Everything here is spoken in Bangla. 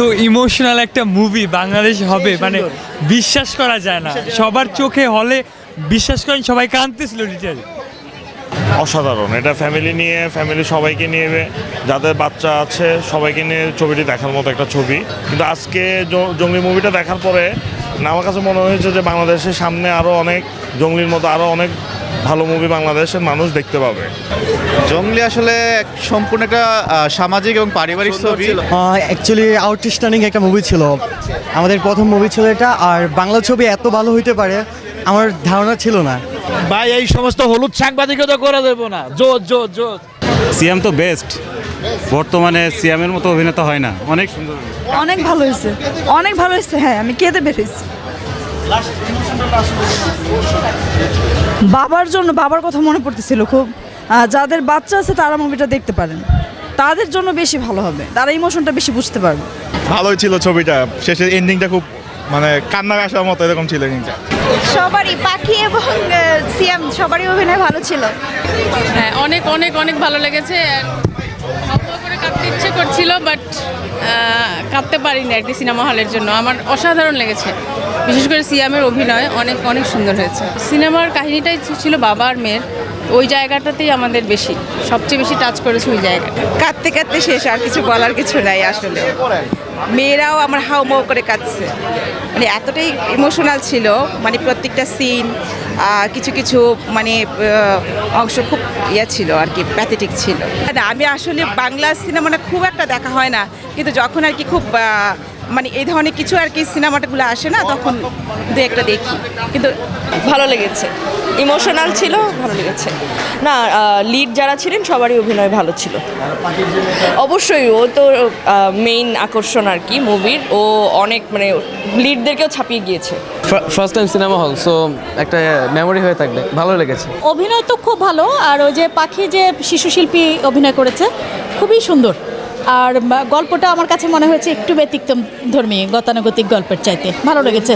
এত ইমোশনাল একটা মুভি বাংলাদেশ হবে। মানে বিশ্বাস করা যায় না। সবার চোখে হলে বিশ্বাস করেন সবাই কাঁদতেছিল ডিটেল অসাধারণ। এটা ফ্যামিলি নিয়ে ফ্যামিলি সবাইকে নিয়ে যাদের বাচ্চা আছে সবাইকে নিয়ে ছবিটি দেখার মতো একটা ছবি। কিন্তু আজকে জঙ্গলি মুভিটা দেখার পরে আমার কাছে মনে হয়েছে যে বাংলাদেশের সামনে আরও অনেক জঙ্গলির মতো আরও অনেক ভালো মুভি বাংলাদেশের মানুষ দেখতে পাবে। জঙ্গলি আসলে সম্পূর্ণ একটা সামাজিক এবং পারিবারিক ছবি। অ্যাকচুয়ালি আউটস্ট্যান্ডিং একটা মুভি ছিল। আমাদের প্রথম মুভি ছিল এটা আর বাংলা ছবি এত ভালো হইতে পারে আমার ধারণা ছিল না। ভাই এই সমস্ত হলুদ সাংবাদিকতা করে দেবো না। জোর জোর জোর। সিয়াম তো বেস্ট বর্তমানে সিয়ামের মতো অভিনেতা হয় না। অনেক সুন্দর। অনেক ভালো হয়েছে। অনেক ভালো হয়েছে হ্যাঁ আমি কেঁদে বেরিয়েছি বাবার জন্য বাবার কথা মনে পড়তেছিল খুব। যাদের বাচ্চা আছে তারা মুভিটা দেখতে পারেন। তাদের জন্য বেশি ভালো হবে। তারা ইমোশনটা বেশি বুঝতে পারবে। ভালোই ছিল ছবিটা। শেষের এন্ডিংটা খুব মানে কান্নার আসার মতো এরকম ছিল এন্ডিংটা সবারই পাখি এবং সিএম সবারই অভিনয় ভালো ছিল। হ্যাঁ অনেক অনেক অনেক ভালো লেগেছে। আর অল্প করে কাঁদতে ইচ্ছে করছিল বাট কাঁদতে পারিনি আর কি সিনেমা হলের জন্য। আমার অসাধারণ লেগেছে। বিশেষ করে সিয়ামের অভিনয় অনেক অনেক সুন্দর হয়েছে। সিনেমার কাহিনীটাই ছিল বাবা আর মেয়ের। ওই জায়গাটাতেই আমাদের বেশি, সবচেয়ে বেশি টাচ করেছে ওই জায়গাটা। কাঁদতে কাঁদতে শেষ, আর কিছু বলার কিছু নাই আসলে মেয়েরাও আমার হাউমাউ করে কাঁদছে। মানে এতটাই ইমোশনাল ছিল মানে প্রত্যেকটা সিন কিছু কিছু মানে অংশ খুব ইয়ে ছিল আর কি প্যাথেটিক ছিল। আমি আসলে বাংলা সিনেমাটা খুব একটা দেখা হয় না, কিন্তু যখন আর কি খুব মানে এই ধরনের কিছু আর কি সিনেমাটাগুলো আসে না তখন দু একটা দেখি। কিন্তু ভালো লেগেছে। ইমোশনাল ছিল ভালো লেগেছে। না লিড যারা ছিলেন সবারই অভিনয় ভালো ছিল। অবশ্যই ও তো মেইন আকর্ষণ আর কি মুভির ও অনেক মানে লিডদেরকেও ছাপিয়ে গিয়েছে। First time cinema hall so একটা মেমোরি হয়ে থাকবে। ভালো লেগেছে। অভিনয় তো খুব ভালো আর ওই যে পাখি যে শিশু শিল্পী অভিনয় করেছে খুবই সুন্দর। আর গল্পটা আমার কাছে মনে হয়েছে একটু ব্যতিক্রম ধর্মী গতানুগতিক গল্পের চাইতে। ভালো লেগেছে।